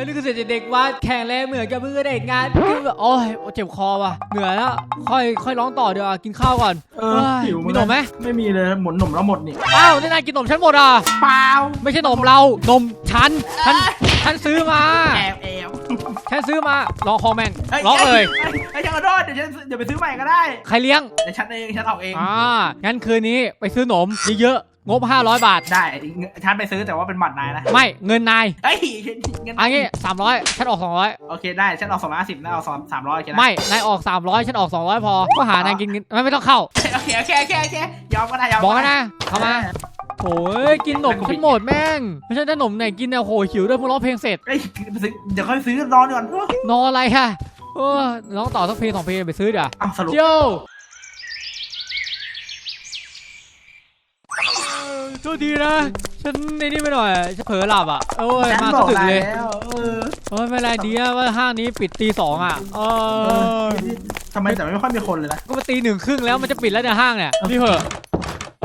แล้วนี่คือเสร็จจากเด็กวัดแข่งแรงเหมือนกับมือเด็กงานคือแบบโอ้ยเจ็บคอว่ะเหนื่อยแล้วค่อยค่อยร้องต่อเดี๋ยวากินข้าวก่อนเออเฮ้ยหิวมีหนมไหมไม่มีเลยหมุนหนมแล้วหมดนี่อ้าวนี่นายกินหนมฉันหมดอะเปล่าไม่ใช่หนมเรานมฉันฉันฉันซื้อมาแอบแอบฉันซื้อมาลองคอแมนฮ้ร้องเลยฮ้ไอ้ยช่างกระโดดเดี๋ยวฉันเดี๋ยวไปซื้อใหม่ก็ได้ ใครเลี้ยงเดี๋ยวฉันเองฉันเอาเองอ่างั้นคืนนี้ไปซื้อหนมเยอะๆ งบ 500 บาท ได้ฉันไปซื้อแต่ว่าเป็นบัตรนายนะไม่เงินนายเอ้ยเงินอันนี้300ฉันออก 200 โอเคได้ฉันเอาสองร้อยสิบนายเอาสองสามร้อยโอเคนะไม่นายออก 300 ฉันออก 200 พอ ก็หานายกินเงินไม่ไม่ต้องเข้า โอเคโอเคโอเคโอเคยอมก็ได้ยอมบอกกันนะเข้ามาโถ่เอ้ยกินหนมฉันหมดแม่งไม่ใช่แต่หนมไหนกินเนี่ยโหยหิวด้วยเพิ่งร้องเพลงเสร็จเอ้ยไปซื้อเดี๋ยวค่อยซื้อรอก่อนนอนอะไรค่ะเออร้องต่อสักเพลงสองเพลงไปซื้อเดี๋ยวอ้าวสรุปเจ้า โทษดีนะ ฉันในนี่ไปหน่อยฉันเผลอหลับอะโอ้ยฉันมาบสะอกดึกนายเลยแล้วเออโอ้ยไม่เป็นไรดีอะว่าห้างนี้ปิดตีสองอะเออทำไมแต่ไม่ค่อยมีคนเลยนะก็มาตีหนึ่งครึ่งแล้วมันจะปิดแล้วในยห้างเนี่ยพี่เหอะ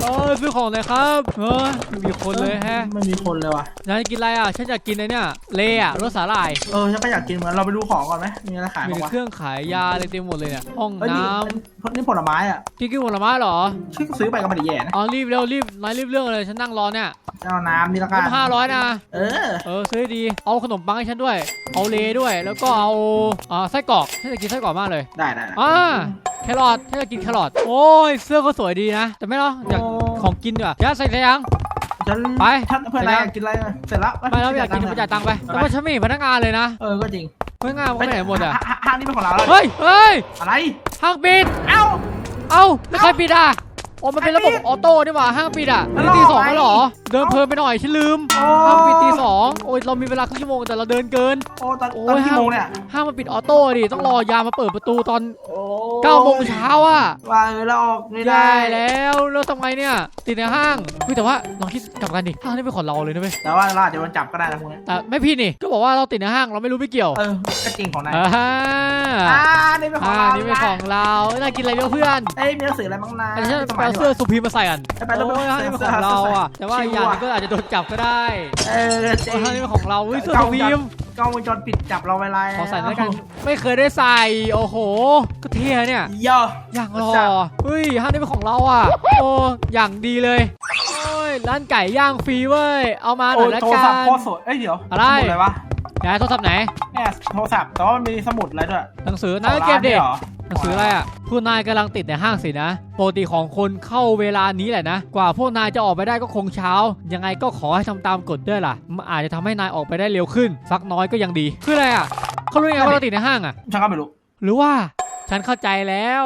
เออซื้อของหน่อยครับเออไม่มีคนเลยแฮะไม่มีคนเลยว่ะนายจะกินอะไรอะฉันอยากกินไอ้เนี่ยเลอะรสสาหร่ายเออฉันก็อยากกินเหมือนเราไปดูของก่อนไหมมีอะไรขายมีบ้างแต่วะเครื่องขายยาอะไรเต็มหมดเลยเนี่ยห้องเอ้ยนี่น้นี่ผลไม้อะำที่กินผลไม้เหรอชื่อซื้อไปก็ไม่ได้แย่นะอ๋อรีบเร็วรีบนายรีบเรื่องเลยฉันนั่งรอเนี่ยจะเอาน้ำนี่ละกัต้นองห้าร้อยนะ เออเออซื้อให้ดี เอาขนมปังให้ฉันด้วย เอาเลด้วย แล้วก็เอาอ่าไส้กรอกฉันจะกินไส้กรอกมากเลยได้ได้ได้อ่าแครอทฉันจะกินแครอท โอ้ย เสื้อก็สวยดีนะ แต่ไม่หรอกอยาก ของกินดีกว่าจะใส่ใจยัง ฉันไปฉันเพื่อนนายอยากกินอะไรนะเสร็จแล้วไม่แล้วไม่อยากกินจะไปจ่ายตังค์ไป แต่ว่าฉันไม่เห็นพนักงานเลยนะเออก็จริงพนักงานมันไปไหนหมดอะห้าห้างนี้เป็นของเราแล้วเฮ้ยเฮ้ยอะไรห้างปิดเอ้าเอ้าแล้วใครปิดอะ โอ้มันเป็นระบบใครปิดออโต้นี่หว่าห้างปิดอะแล้วนี่ตีสองรอไว้แล้วเหรอ เดินเพลินไปหน่อยฉันลืมโอ้ห้างปิดตีสองโอ้ยเรามีเวลาครึ่งชั่วโมงแต่เราเดินเกิน โอ้ตอนโอ้ตอนยกี่โมงเนี่ยห้างมันปิดออโต้ดิต้องรอยามมาเปิดประตูตอนโอ้9โมงเช้าอะว่าเออเราออกไม่ได้ได้แล้วแล้วทำไงเนี่ย ติดในห้างเฮ้ยแต่ว่าลองคิดกลับกันดิห้างนี่เป็นของเราเลยนะเว้ยแต่ว่าเราอาจจะโดนจับก็ได้นะพวกนี้แต่ไม่ผิดนี่ก็บอกว่าเราติดในห้างเราไม่รู้ไม่เกี่ยวเออก็จริงของนายอ่าอ่านี่เป็นของอ่าเรานี่เป็นของเราน่ากินอะไรเยอะเพื่อนเอ้ยมีหนังสืออะไรบ้างนะอันนี้ฉันสไปมัยเอาดีกเสื้อว่าสุพีมาใส่กันไปๆแล้วโอ้ยห้างนี่เป็นของเราอะ แต่ว่าอีกอย่างหนึงก็อาจจะโดนจับก็ได้เออจริโอ้ยงห้างนี่เป็นของเราเฮ้ยเสื้อสุพีมกล้องวงจรปิดจับเราเวลาขอใส่แล้วกัน ไม่เคยได้ใส่ โอ้โห ก็เท่เนี่ยย่ออย่างรอเฮ้ยห้างนี่เป็นของเราอะ โอ้อย่างดีเลยโอ้ยร้านไก่ย่างฟรีเว้ย เอามาหโอ้น่อยละโทรกัศัพท์นโคตรสวยเอ้ยเดี๋ยวอะไรสมุดอะไรวะ ยายโทรศัพท์ไหน เนี่ยโทรศัพท์แต่ว่ามันมีสมุดอะไรด้วยหนังสือขนาองยเก็บร้านดินี่เหรอหนังสืออะไรอะพวกนายกำลังติดในห้างสินะปกติของคนเข้าเวลานี้แหละนะ กว่าพวกนายจะออกไปได้ก็คงเช้า ยังไงก็ขอให้ทำตามกฎด้วยล่ะมันอาจจะทำให้นายออกไปได้เร็วขึ้นสักน้อยก็ยังดีคืออะไรอะเขารู้ยังไงว่าเราติดในห้างอะฉันก็ไม่รู้ หรือว่าฉันเข้าใจแล้ว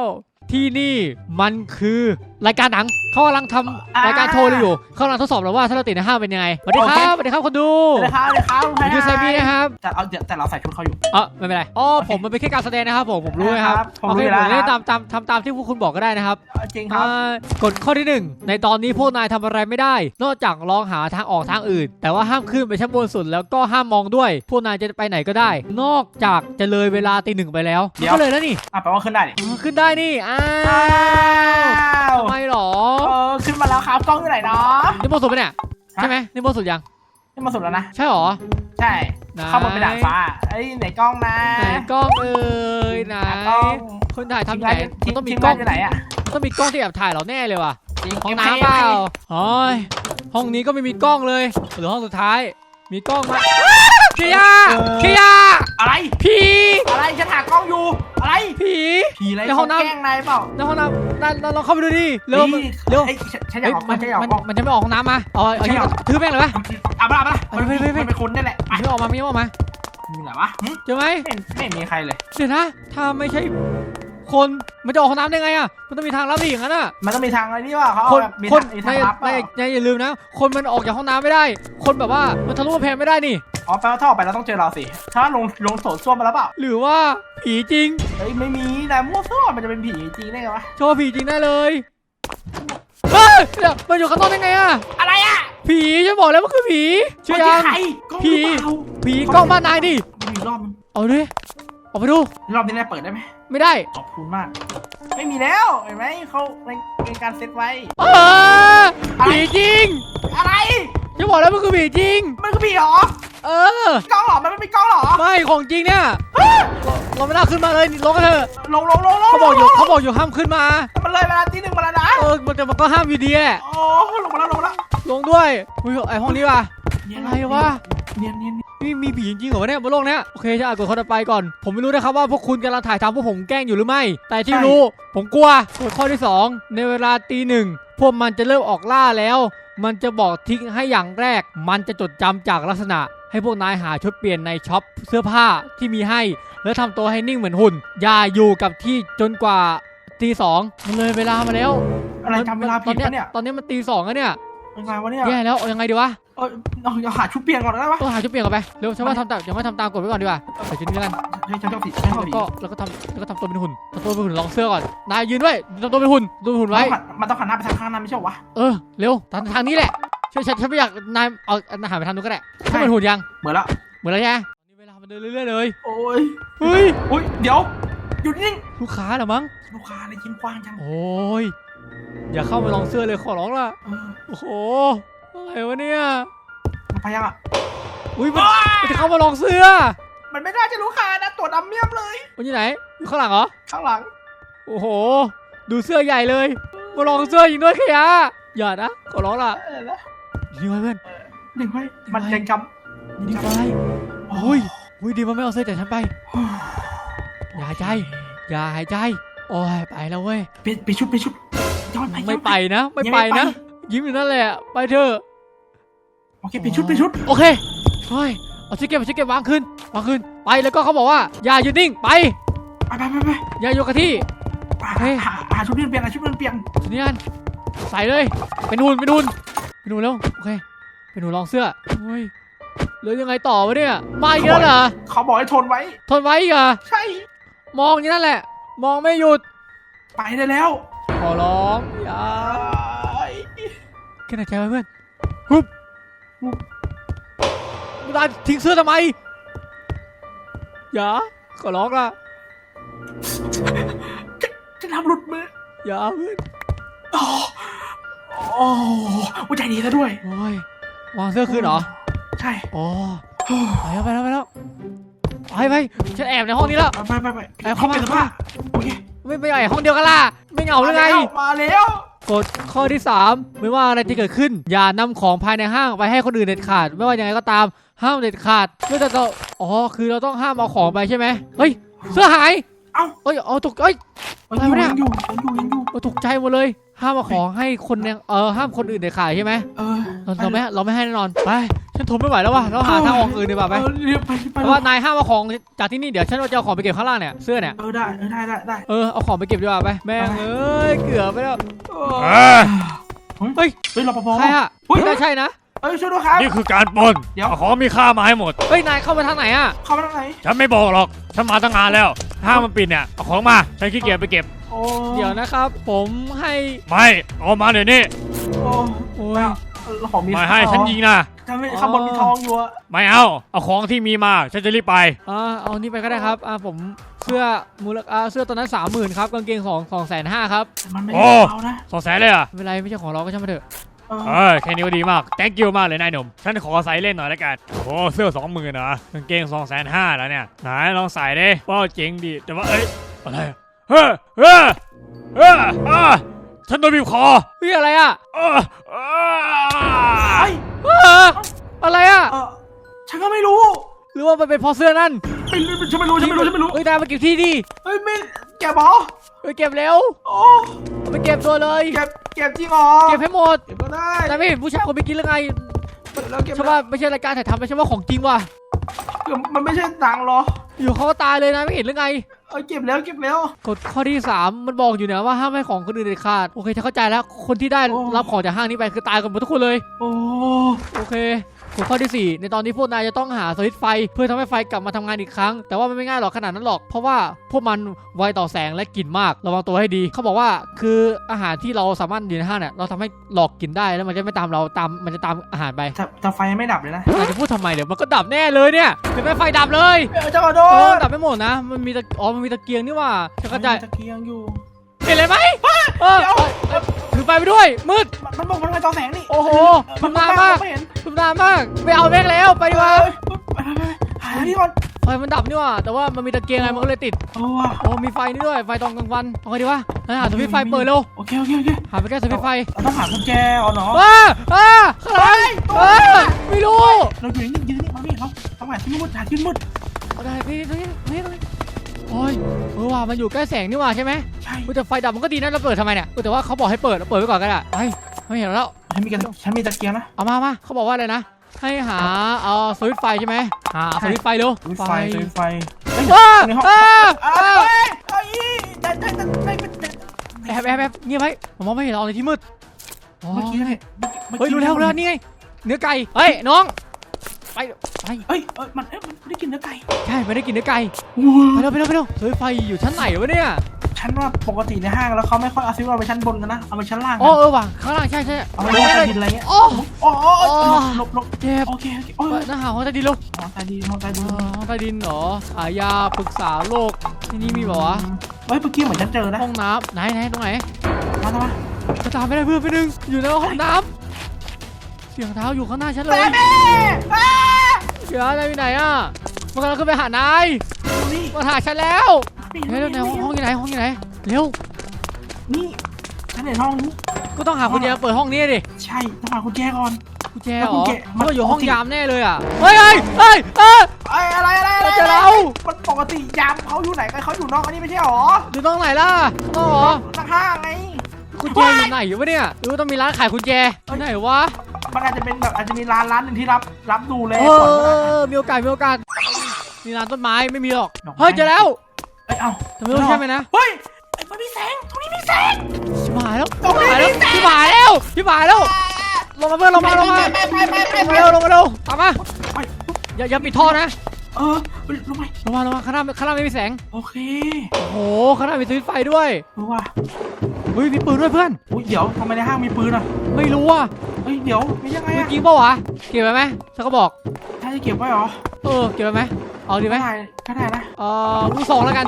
ที่นี่มันคือ รายการหนังเขากำลังทำรายการโชว์อยู่เขากำลังทดสอบเราว่าถ้าเราติดในห้างเป็นยังไงสวัสดีครับสวัสดีครับคนดูเดี๋ยวครับเดี๋ยวครับผมชื่อไซบี้นะครับแต่เอาแต่เราใส่ชุดเขาอยู่เออไม่เป็นไรอ๋อผมมันเป็นแค่การแสดงนะครับผมผมรู้นะครับผมโอรู้เคอยู่ผมแล้วเล่นครัตาบมตามทำตามที่พวกคุณบอกก็ได้นะครับจริงครับอ่ากฎข้อที่หนึ่งในตอนนี้พวกนายทำอะไรไม่ได้ นอกจากลองหาทางออกทางอื่น แต่ว่าห้ามขึ้นไปชั้นบนสุดแล้วก็ห้ามมองด้วย พวกนายจะไปไหนก็ได้ นอกจากจะเลยเวลาตีหนึ่งไปแล้วเดี๋ยวก็เลยแล้วนี่อะแปลว่าขึ้นได้ดิอ๋อขึ้นได้นี่อ้าอ้าววทำไมหรอเออขึ้นมาแล้วครับกล้องอยู่ไหนเนาะ นี่บนสุดปะเนี่ยใช่ไหมนี่บนสุดยังนี่มาสุดแล้วนะ ใช่หรอ ใช่ไหนเข้ามาเป็นดาดฟ้าไอ้ยไหนกล้องนะไหนกล้องเอ่ยไหนหากล้องคนถ่ายทำทีมไหนงานมันต้องมีทีมกล้องานอยู่ไหนอะต้องมีกล้องที่แอบถ่ายเราแน่เลยว่ะจริงห้องเก็บให้น้ำเปล่าเก็บให้โอ้ยห้องนี้ก็ไม่มีกล้องเลยหรือห้องสุดท้าย มีกล้องไหมเคียร์เคียร์อะไรผีอะไรฉันหากล้องอยู่ อะไรผีผีอะไรในห้องน้ำเขาแกล้งนายเปล่าในห้องน้ำนั่นเราเข้าไปดูดิเร็วนี่เร็วอ้ยฉันฉันอยาเฮ้กยออกมันฉันอยากอมันอกมันจะไม่ออกห้องน้ำมาเอาเอาอย่างนี้ใช่เหรอถือแม่งเลยไหมเอาไปละเอาไปละไปไปไปไปมันเป็นคนนี่แหละมันไม่ออกมาไม่ออกมามีไหนวะหึเจอไหมไม่ไม่มีใครเลยเดี๋ยวนะถ้าไม่ใช่ คนมันจะออกห้องน้ำได้ไงอะมันต้องมีทางลับดิอย่างนั้นอะมันต้องมีทางอะไรนี่ว่าเขาคนแบบมีคนทางมีทางนายลับเปนายล่านายอย่าลืมนะ คนมันออกจากห้องน้ำไม่ได้ คนแบบว่ามันทะลุกำแพงไม่ได้นี่ อ๋อแปลว่าถ้าออกไปเราต้องเจอเราสิถ้าลงลงโถส้วมมาแล้วเปล่าหรือว่าผีจริงเฮ้ยไม่มีนายมั่วซั่วมันจะเป็นผีจริงได้ไงวะโชว์ผีจริงแน่เลยเฮ้ยเดี๋ยวมันอยู่ข้างนอกได้ไงอะอะไรอะผผีฉันบอกแล้วมันคือผีเชื่อเมื่อยักี้งใครกล้องหผีรือเปล่าผีกล้องบ้านนายดิมีอีกรอบนึงเอาดิออกไปดูรอบนี้นายเปิดได้ไหม ไม่ได้ขอบคุณมาก ไม่มีแล้วเห็นไหมเขาในในการเซตไว้ เออผีจริงอะไรฉันบอกแล้วมันคือผีจริง มันคือผีเหรอเออกล้องเหรอมันไม่เป็นกล้องเหรอไม่ของจริงเนี่ยเราเราไม่น่าขึ้นมาเลยลงกันเถอะลงลงลงลงเขาบอกอยู่ลงเขาบอกอยู่ห้ามขึ้นมา มันเลยเวลาที่หนึ่งมาแล้วนะเออมันจะมันก็ห้ามอยู่ดีแหละโอ้ลงมาแล้วลงมาแล้วลงด้วยอุ้ยไอห้องนี้ว่ะเนียนอะไรวะเนียนเนียนเนียนนี่มีผีจริงเหรอวะเนี่ยบนโลกเนี้ยโอเคจะอ่านกดข้อต่อไปก่อน ผมไม่รู้นะครับว่าพวกคุณกำลังถ่ายทำพวกผมแกล้งอยู่หรือไม่ แต่ที่รู้ ผมกลัวกฎข้อที่ 2 ในเวลาตีหนึ่งพวกมันจะเริ่มออกล่าแล้ว มันจะบอกทิ้งให้อย่างแรก มันจะจดจำจากลักษณะ ให้พวกนายหาชุดเปลี่ยนในช็อปเสื้อผ้าที่มีให้ แล้วทำตัวให้นิ่งเหมือนหุ่นอย่าอยู่กับที่จนกว่าตีสองมันเลยเวลามาแล้วอะไรจำเวลาตผิอดนเนี้ยปะเนี่ย ตอนนี้มันตีสองแล้วเนี่ย ยังไงวะเนี่ยแย่แล้วเอายังไงดีวะเออเอาเอาหาชุดเปลี่ยนก่อนได้ปะต้องหาชุดเปลี่ยนกันไปเร็วฉันว่าทำตามฉันว่าทำตามกฎไว้ก่อนดีกว่าใส่ชุดนี้แล้วกันเฮ้ยฉันชอบผีฉันชอบแล้วผีก็แล้วก็ทำแล้วก็ทำตัวเป็นหุ่นทำตัวเป็นหุ่นลองเสื้อก่อนนายยืนด้วยทำตัวเป็นหุ่นตัวเป็นหุ่นไว้ มันต้องหันหน้าไปทางข้างหน้าไม่ใช่เหรอวะ เออเร็วทางทางนี้แหละฉันฉันฉันไม่อยากนายเอาอาหารไปทางนู้นก็ได้ให้มันหุ่นยังเหมือนแล้วเหมือนแล้วใช่ไหมตอนนี้เวลามันเดินเรื่อยๆเลยโอ้ยเฮ้ยอุ้ยเดี๋ยวหยุดนิ่งลูกค้าเหรอมั้งลูกค้าอะไรยิ้มกว้างจัง โอ้ย อย่าเข้ามาลองเสื้อเลยขอร้องละเออโอ้โห อะไรวะเนี่ย มันพยังอะ อุ้ยมันมันจะเข้ามาลองเสื้อ มันไม่น่าจะลูกค้านะตัวดำเมี่ยมเลย มันอยู่ไหน อยู่ข้างหลังเหรอ ข้างหลัง โอ้โห ดูเสื้อใหญ่เลย มาลองเสื้อยิงด้วยขยะอย่านะ ขอร้องละเออแล้วยิงไว้เพื่อนดึงไว้มันยังจำดียังไปจำโอ้ยโอ้ยดีมันไม่เอาเสื้อจากฉันไป อย่าหายใจ อย่าหายใจ โอ้ยไปแล้วเว้ยเปลี่ยนเปลี่ยนชุดเปลี่ยนชุด ย้อนไปไม่ย้อนไปนะ ไม่ไปนะ ยิ้มอยู่นั่นแหละ ไปเถอะ โอเคเปลี่ยนชุดเปลี่ยนชุด โอเคเฮ้ยเอาชิคเก็ตเอาชิคเก็ตวางขึ้นวางขึ้น ไปแล้วก็เขาบอกว่าอย่าหยุดนิ่งไป ไปไปไปไปอย่าอยู่กับที่ เฮ้ย หาหาชุดเปลี่ยนเปลี่ยนหาชุดเปลี่ยนเปลี่ยนทีนี้กันใส่เลยเป็นหุ่นเป็นหุ่นเป็นหุ่นแล้วโอเคเป็นหุ่นลองเสื้อโอ้ยแล้วยังไงต่อวะเนี่ยมาอีกแล้วเหรอเขาบอกให้ทนไว้ ทนไว้อีกเหรอใช่ มองอย่างนั้นแหละ มองไม่หยุด ไปได้แล้ว ขอร้องอย่าเอ้ยแค่ไหนใจไว้เพื่อนฮึบฮึบมึงได้ทิ้งเสื้อทำไมอย่าขอร้องละจะทำหลุดมืออย่าเพื่อนโอ้โอ้หัวใจดีซะด้วยโอ้ยวางเสื้อคืนเหรอ ใช่อ๋อไปแล้วไปแล้วไปแล้วไปไปฉันแอบในห้องนี้แล้วไปไปไปไปเข้ามาปลี่ยนสื้อผ้โอเค ไม่ไปไหนห้องเดียวกันล่ะไม่เหงาหรือไง มาแล้วกฎข้อที่ 3 ไม่ว่าอะไรจะเกิดขึ้น อย่านำของภายในห้างไปให้คนอื่นเด็ดขาด ไม่ว่ายังไงก็ตามห้ามเด็ดขาดไม่แต่เราอ๋อคือเราต้องห้ามเอาของไปใช่ไหมเฮ้ยเสื้อหายเอ้า เอ้ยเอาตกเอ้ย อะไรวะเนี่ย ยังอยู่ยังอยู่ยังอยู่ เราตกใจหมดเลย ห้ามเอาของให้คนเนี่ยเออห้ามคนอื่นเด็ดขาดใช่ไหมเออเราเราไม่เราไม่ให้แน่นอนไปฉันทนไม่ไหวแล้วว่ะเราหาทางออกอื่นดีกว่าไปเออเรียบไปไปเพราะว่านายห้ามเอาของจากที่นี่เดี๋ยวฉันจะเอาของไปเก็บข้างล่างเนี่ยเสื้อเนี่ยเออได้เออได้ได้ได้เออเอาของไปเก็บดีกว่าไปแม่งเอ้ยเกือบไปแล้วเออเฮ้ยเฮ้ยรปภใครอะเฮ้ยไม่น่าใช่นะเอ้ยช่วยด้วยครับ นี่คือการปล้นเดี๋ยวเอาของมีค่ามาให้หมด เฮ้ยนายเข้ามาทางไหนอะเข้ามาทางไหน ฉันไม่บอกหรอก ฉันมาตั้งนานแล้ว ห้ามมันปิดเนี่ย เอาของมา ฉันขี้เกียจไปเก็บ โอ้เดี๋ยวนะครับ ผมให้ไม่เอามาเดี๋ยวนี้โอ้โอ้ยแล้วของมีไม่ให้ฉันยิงนะทำไมข้างบนมีทองอยู่อะไม่เอาเอาของที่มีมาฉันจะรีบไปอ่าเอานี่ไปก็ได้ครับอ่าผมเสื้อมูลค่าเสื้อตัวนั้นสามหมื่นครับกางเกงสองสองแสนห้าครับแต่มันไม่โอ้ได้เอานะสองแสนเลยเหรอะไม่เป็นไรไม่ใช่ของเราก็ช่างมาเถอะเออเออแค่นี้ก็ดีมาก thank you มากเลยนายหนุ่ม ฉันขอใส่เล่นหน่อยแล้วกัน โอ้เสื้อสองหมื่นเหรอกางเกงสองแสนห้าแล้วเนี่ย ไหนลองใส่ดิว้าวเจ๋งดี แต่ว่าเอ้ยอะไรอะ เฮ้อเฮ้อเฮ้ออ่าฉันโดนบีบคอเฮ้ยอะไรอะเออออไอ้เอออะไรอะเออฉันก็ไม่รู้หรือว่ามันเป็นเพราะเสื้อนั่นไม่รู้ฉันไม่รู้ฉันไม่รู้ฉันไม่รู้เฮ้ยนายมาเก็บที่ดิเฮ้ยไม่แกบอเฮ้ยเก็บเร็วโอ้เอาไปเก็บตัวเลย เก็บเก็บจริงเหรอเก็บให้หมดเก็บก็ได้นายไม่เห็นผู้ชายคนไปกินหรือไงแล้วเก็บใช่ว่าไม่ใช่รายการถ่ายทำไม่ใช่ว่าของจริงว่ะ เก็บมันไม่ใช่ตังค์เหรอ อยู่เขาก็ตายเลยนะไม่เห็นหรือไง เออเก็บแล้วเก็บแล้ว กฎข้อที่ 3 มันบอกอยู่นะว่าห้ามให้ของคนอื่นเด็ดขาด โอเคฉันเข้าใจแล้ว คนที่ได้โอ้ รับของจากห้างนี้ไปคือตายกันหมดทุกคนเลย โอ้ โอเค กกฎข้อที่ 4 ในตอนนี้พวกนายจะต้องหาสวิตช์ไฟ เพื่อทำให้ไฟกลับมาทำงานอีกครั้ง แต่ว่ามันไม่ง่ายหรอกขนาดนั้นหรอกเพราะว่าพวกมันไวต่อแสงและกลิ่นมากระวังตัวให้ดี เขาบอกว่าคืออาหารที่เราสามารถอยู่ในห้างเนี่ยเราทำให้หลอกกินได้แล้วมันจะไม่ตามเราตามมันจะตามอาหารไปแต่แต่ไฟไม่ดับเลยนะนายจะพูดทำไมเดี๋ยวมันก็ดับแน่เลยเนี่ยเดี๋ยวไม่ไฟดับเลยเออเจ้าขอโทเออษดับไม่หมดนะ มันมีตะอ๋อมันมีตะเกียงนี่หว่าจะกระจายตะเกียงอยู่เห็นเลยไหมเออเดี๋ยว ถือไฟไปด้วย มืด มันมันบอกมันไฟต่อแสงนี่โอ้โหเออมันมามากไม่เห็นทุบนานมาก ไม่เอาแม่งแล้ว ไปดีกว่าเออไปไปไปหาที่ก่อนไฟมันดับนี่หว่าแต่ว่ามันมีตะเกียงไงมันก็เลยติดเออว่ะโอ้มีไฟนี่ด้วย ไฟตอนกลางวันเอาไงดีวะเราหาสวิตช์ไฟเปิดเร็ว โอเคโอเคโอเคหาไปแค่สวิตช์ไฟเราต้องหากุญแจก่อนเนาะว้าอ้าข้างหลังอ้าไม่รู้ เราอยู่นี่ยืนนี่มาพี่เราต้องหาที่มืดหาที่มืดเอาได้พี่ตรงนี้ตรงนี้ตรงนี้ โอ้ยเออว่ะมันอยู่ใกล้แสงนี่หว่าใช่ไหมใช่อุ๊ยแต่ไฟดับมันก็ดีนะเราเปิดทำไมเนี่ยอุ๊ยแต่ว่าเขาบอกให้เปิดเราเปิดไว้ก่อนก็ได้ไปไม่เห็นแล้ว ฉันมีกันฉันมีตะเกียงนะ เอามามาเขาบอกว่าอะไรนะ ให้หาเอาสวิตช์ไฟใช่ไหมหาสวิตช์ไฟเร็วมีไฟมีไฟเฮ้ยอ้าในห้องอ้าอ้าอ้าวเฮ้ยเฮ้ยได้ได้ได้ได้ได้แอบแอบแอบเงียบไว้ผมมองไม่เห็นเราในที่มืดอ๋อเมื่อกี้เนี่ยเฮ้ยรู้แล้วรู้แล้วนี่ไงเนื้อไก่เฮ้ยน้อง ไปไปเฮ้ยเอ้ยมันเอ้ยมันได้กินเนื้อไก่ใช่ไม่ได้กินเนื้อไก่อู้ไปเร็วไปเร็วไปเร็วสวิตช์ไฟอยู่ชั้นไหนวะเนี่ยฉันว่าปกติในห้างแล้วเขาไม่ค่อยเอาซิวเอาไปชั้นบนกันนะเอาไปชั้นล่างอ๋อเออว่ะข้างล่างใช่ใช่เอาไปลงใต้ดินอะไรเงี้ยโอ้โอ้โหหลบหลบเจ็บโอเคโอเคโอ้ยหน้าหาห้องใต้ดินลูกมองใต้ดินมองใต้ดินห้องใต้ดินเหรอขายยาปรึกษาโรคที่นี่มีบอกวะเฮ้ยเมื่อกี้เหมือนฉันเจอนะห้องน้ำไหนไหนตรงไหนมาทำไมจะตามไม่ได้เพื่อนไปหนึ่งอยู่ในห้องน้ำเสียงเท้าอยู่ข้างหน้าฉันเลยแม่แม่ เดี๋ยวนายอยู่ไหนอะมันกำลังขึ้นไปหานายนี่มาหาฉันแล้วเฮ้ยเร็วไหนห้องห้องอยู่ไหนห้องอยู่ไหนเร็วนี่ฉันเห็นห้องนี้ก็ต้องหากุญแจเปิดห้องนี้ดิใช่ต้องหากุญแจก่อนกุญแจแล้วเหรกุญอแจมันก็อยู่ห้องมันยามแน่เลยอะเฮ้ยเฮ้ยเฮ้ยเออไอ้อะไรอะไรอะไรเราเจอเรามันปกติยามเขาอยู่ไหนกันเขาอยู่นอกอันนี้ไม่ใช่หรออยู่ตรงไหนล่ะต้องเหรอสักห้างไงกุญแจอยู่ไหนวะเนี่ยหรือว่าต้องมีร้านขายกุญแจที่ไหนวะ มันอาจจะเป็นแบบอาจจะมีร้านร้านหนึ่งที่รับรับดูเลยเอก่อนก็ได้อมีโอกาสมีโอกาสมีร้านต้นไม้ไม่มีหรอกดอกไม้ เฮ้ยเจอแล้วเอ้ยเอ้าแต่ไม่รู้ใช่ไหมนะเฮ้ยไอ้มันมีแสงตรงนี้มีแสง ชิบหายแล้วตรงนี้ชิบหายแล้วชิบหายแล้วชิบหายแล้วลงมาเพื่อนลงมาลงมาไปไปไปไปลงไปมาเร็วลงมาเร็วตามมาไปอย่าอย่าปิดท่อนะ เออไปลงไปลงมาลงมาข้างหน้าข้างหน้าไม่มีแสง โอเคโอ้โหข้างหน้ามีสวิตช์ไฟด้วยรู้ว่าเฮ้ยมีปืนด้วยเพื่อนอุ้ยเดี๋ยวทำไมในห้างมีปืนอะไม่รู้อะเฮ้ยเดี๋ยวมียังไงมีอะจริงเปล่าวะเก็บไว้ไหมฉันก็บอกถ้าจะเก็บไว้เหรอเออเก็บไว้ไหมเอาดีไหมได้ก็ได้นะเออลูกสองแล้วกัน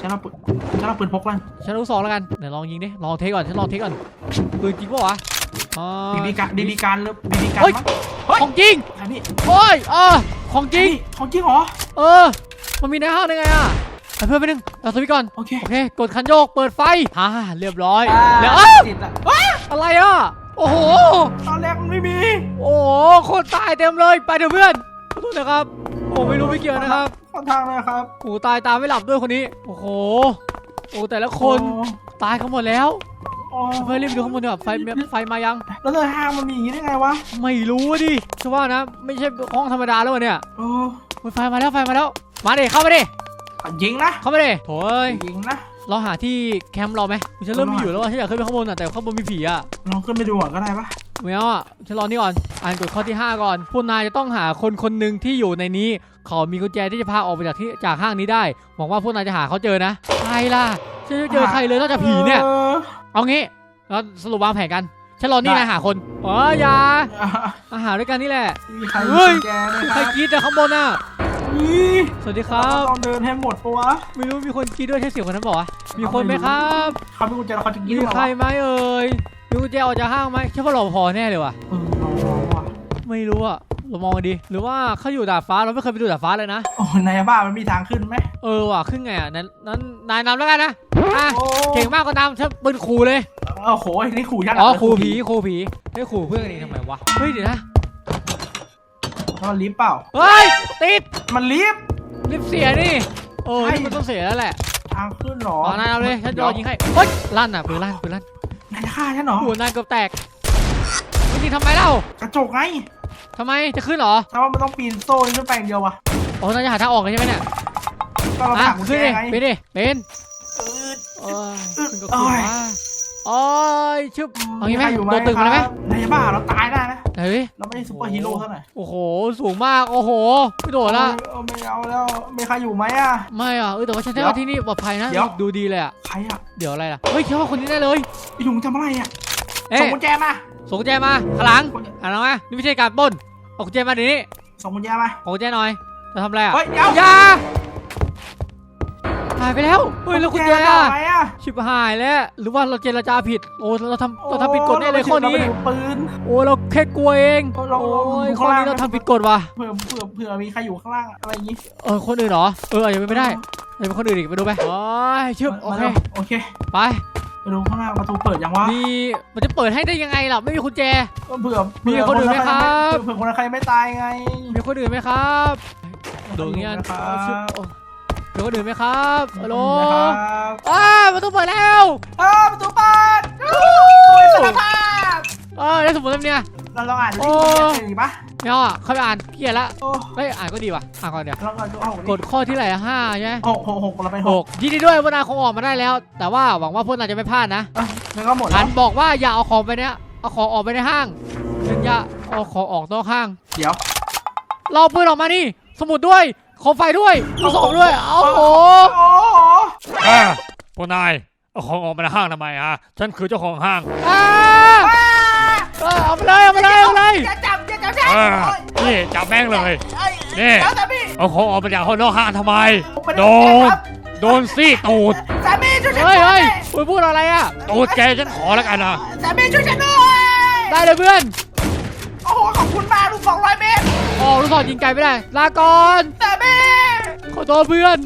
ฉันเอาปืนฉันเอาปืนพกแล้วฉันลูกสองแล้วกันเดี๋ยวลองยิงดิลองเทคก่อนฉันลองเทคก่อนปืนจริงเปล่าวะอ่าบีบีการบีบีการหรือบีบีการเฮ้ยมั้งเฮ้ยของจริงอันนี้โอ้ยเออ ของจริงนี่ของจริงเหรอ เออ มันมีในห้างได้ไงอะไปเพื่อนไปหนึ่งเอาสวิตช์ก่อน โอเค โอเค กดคันโยก เปิดไฟฮ่าเรียบร้อย แล้วอ้าวติดอะว้าอะไรอะ โอ้โห ตอนแรกมันไม่มี โอ้โห คนตายเต็มเลย ไปเถอะเพื่อนขอโทษนะครับโอ้ไม่รู้ไม่เกี่ยวนะครับขอทางเลยครับโอ้ตายตามไม่หลับด้วยคนนี้ โอ้โห โอ้แต่ละคนโอ้ตายกันหมดแล้วโอ้ เพื่อนรีบดูข้างบนดีกว่าไฟไฟมายัง แล้วเลยห้างมันมีอย่างนี้ได้ไงวะไม่รู้อะดิคือว่านะ ไม่ใช่ห้องธรรมดาแล้ววะเนี่ยเออโอ้ยไฟมาแล้วไฟมาแล้ว มาดิเข้ามาดิยิงนะเข้ามาดิโถ่เอ้ยยิงนะเราหาที่แคมป์เราไหมฉันเริ่มมีอยู่แล้วว่าฉันอยากขึ้นไปข้างบนอะแต่ข้างบนมีผีอะลองขึ้นไปดูก่อนก็ได้ปะไม่เอาอะฉันรอนี่ก่อน อ่านกฎข้อที่ 5 ก่อนพวกนายจะต้องหาคนคนหนึ่งที่อยู่ในนี้ เขามีกุญแจที่จะพาออกไปจากที่จากห้างนี้ได้หวังว่าพวกนายจะหาเขาเจอนะใครล่ะฉันจะเจอใครเลยนอกจากผีเนี่ยออ เอางี้เราสรุปวางแผนกันฉันรอนี่ได้นายหาคนอ๋ออย่าอะอาหารด้วยกันนี่แหละมีใครเฮ้ยมีกุญแกไหมใคครรับกรีดแต่ข้างบนอะนี่สวัสดีครับต้องเดินให้หมดปะวะไม่รู้มีคนกรีดด้วยใช่เสียงคนนั้นบอกว่าวะมีคนไหมครับเขามีกุญแจแล้วเขาจะยิมีงใครไหมเอ่ยมีกุญแจออกจากห้างไหมใช่ว่าหลอพอแน่เลยว่ะเออลองลองว่ะไม่รู้อะ เรามองกันดี หรือว่าเขาอยู่ดาดฟ้าเราไม่เคยไปดูดาดฟ้าเลยนะ โอ้ยนายบ้ามันมีทางขึ้นไหมเออว่ะขึ้นไงอะนั้นนั้นนายนำแล้วกันนะอะโอ้เก่งมากก็นำฉันเป็นครูเลย โอ้โหนี่ขู่ยันอ๋อครูผีครูผีให้ครูเพื่อนกันเองทำไมวะ เฮ้ยเดี๋ยวนะมันลิฟต์เปล่า เฮ้ยติดมันลิฟต์ ลิฟต์เสียนี่เออใช่ นี่มันต้องเสียแล้วแหละทางขึ้นเหรออ๋อนายเอาเลยฉันรอยิงให้เฮ้ยลั่นอะปืนลั่นปืนลั่นนายจะฆ่าฉันเหรอหัวนายเกือบแตกไม่จริงทำไมเล่ากระจกไง ทำไมจะขึ้นเหรอถ้าว่ามันต้องปีนโซ่นี้ขึ้นไปอย่างเดียววะโอ้นายจะหาทางออกกันใช่ไหมเนี่ยก็เราอะถามกุญขึ้นแจดิไงเป็นดิเป็นเออเอ้ยขึ้นก็ขึ้นมาโอ้ยชึบเอางี้ไหมใครอยู่ไหมโดนตึกมาเลยไหมครับนายบ้าเราตายได้นะ เฮ้ยเราไม่ได้ซูเปอร์ฮีโร่เท่าไหร่โอ้โหสูงมากโอ้โหไม่โดดละเออไม่เอาแล้วมีใครอยู่ไหมอะไม่อะเออแต่ว่าฉันเดี๋ได้ยวว่าที่นี่ปลอดภัยนะเดี๋ยว ดูดีเลยอะใครอะเดี๋ยวอะไรล่ะเฮ้ยคิดว่าคนนี้ได้เลยไอ้หนุ่มทำอะไรอะเอ๊ะส่งกุญแจมา ส่งกุญแจมาข้างหลังอ่านมานี่ไม่ใช่การปล้นเอากุญแจมาเดี๋ยวนี้ส่งกุญแจมาขอกุญแจหน่อยจะทำอะไรอะเฮ้ยเดี๋ยวอย่าหายไปแล้วเฮ้ยแล้วกุญแจเอาอะไว้อะชิบหายแล้วหรือว่าเราเจรจาผิด โอ้เราทำเราทำผิดกฎแน่เลยข้อนี้ เราไปดูปืน โอ้เราแค่กลัวเองเราโอ้เรายดูข้อนี้ข้างล่างเรา ทำผิดกฎว่ะเผื่อเผื่อเผื่อมีใครอยู่ข้างล่างอะไรอย่างงี้เออคนอื่นเหรอเอออาจจะเป็นไม่ได้อาจจะเป็นคนอื่นอีกไปดูไปโอ้ยชึบโอเคมาโอเคไป ไปดูข้างล่างประตูเปิดยังวะมีมันจะเปิดให้ได้ยังไงล่ะไม่มีกุญแจเผื่อมีคนอื่นไหมครับ เผื่อคนใครไม่ตายไงมีคนอื่นไหมครับโดนเงี้ยนะครัชึบบโอ้มีคนอื่นไหมครับฮัลโหลนะครับอ้าประตูเปิดแล้วอ้าประตูเปิดสารภาพเออได้สมุดเล่มเนี้ย เราลองอ่านโอ้ลิงก์เรียนอีกปะไม่เอาอะเข้าไปอ่านเกลียดละโอ้เฮ้ยอ่านก็ดีว่ะอ่านก่อนเดี๋ยวเราเราเอากดข้อที่ไหนอะห้าใช่ไหมหกหกหกเราไปหหกกยินดีด้วยพวกนายคงออกมาได้แล้ว แต่ว่าหวังว่าพวกนายจะไม่พลาดนะเอ้ยงั้นก็หมดฉัแล้นวบอกว่าอย่าเอาของไปเนี้ยเอาของออกไปในห้างฉันอย่าเอาของออกนอกห้าง เดี๋ยว เราเอาปืนออกมานี่ สมุดด้วยโคมไฟด้วยลูกศรด้วย เอาโห โอ้โหเออพวกนายเอาของออกมาในห้างทำไมฮะ ฉันคือเจ้าของห้างอ่า เออเอาไปเลยเอาไปเลยเอาไปเลยอย่าจับอย่าจับฉันเออโอ้ยนี่จับแม่งเลยเอ้ยนี่เดี๋ยวสามีเอาของออกมาจากห้องนอกห้างทำไมผมไม่โดได้นครับโดนซี่ตูด สามีช่วยฉันเฮ้ยด้วเฮ้ยยคุณพูดอะไรอะ ตูดแกฉันขอแล้วกันนะ สามีช่วยฉันด้วยได้เลยเพื่อนโอ้โหขอบคุณมากลูกสองร้อยเมตร ออกลูกศรยิงไกลไม่ได้ ลาก่อนสามีขอโทษเพื่อน